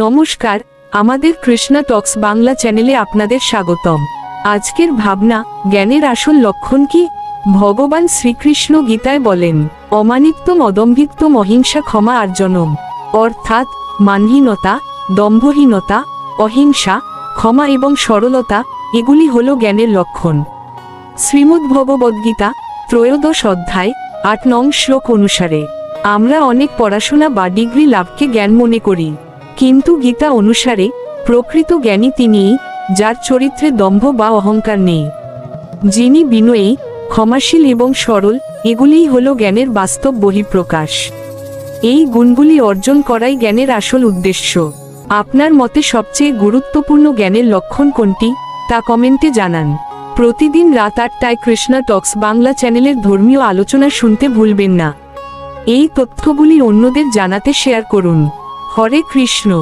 নমস্কার, আমাদের কৃষ্ণা টক্স বাংলা চ্যানেলে আপনাদের স্বাগতম। আজকের ভাবনা, জ্ঞানের আসল লক্ষণ কি? ভগবান শ্রীকৃষ্ণ গীতায় বলেন অমানিত্ব অদম্ভিত্ব অহিংসা ক্ষমা আর্জনম। অর্থাৎ, মানহীনতা, দম্ভহীনতা, অহিংসা, ক্ষমা এবং সরলতা, এগুলি হল জ্ঞানের লক্ষণ। শ্রীমদ্ ভগবদ্গীতা ত্রয়োদশ অধ্যায়, আট নং শ্লোক অনুসারে, আমরা অনেক পড়াশোনা বা ডিগ্রি লাভকে জ্ঞান মনে করি। কিন্তু গীতা অনুসারে প্রকৃত জ্ঞানী তিনি যার চরিত্রে দম্ভ বা অহংকার নেই। যিনি বিনয়ী, ক্ষমাশীল এবং সরল, এগুলিই হল জ্ঞানের বাস্তব বহিঃপ্রকাশ। এই গুণগুলি অর্জন করাই জ্ঞানের আসল উদ্দেশ্য। আপনার মতে সবচেয়ে গুরুত্বপূর্ণ জ্ঞানের লক্ষণ কোনটি, তা কমেন্টে জানান। প্রতিদিন রাত আটটায় কৃষ্ণা টক্স বাংলা চ্যানেলের ধর্মীয় আলোচনা শুনতে ভুলবেন না। এই তথ্যগুলি অন্যদের জানাতে শেয়ার করুন। হরে কৃষ্ণ।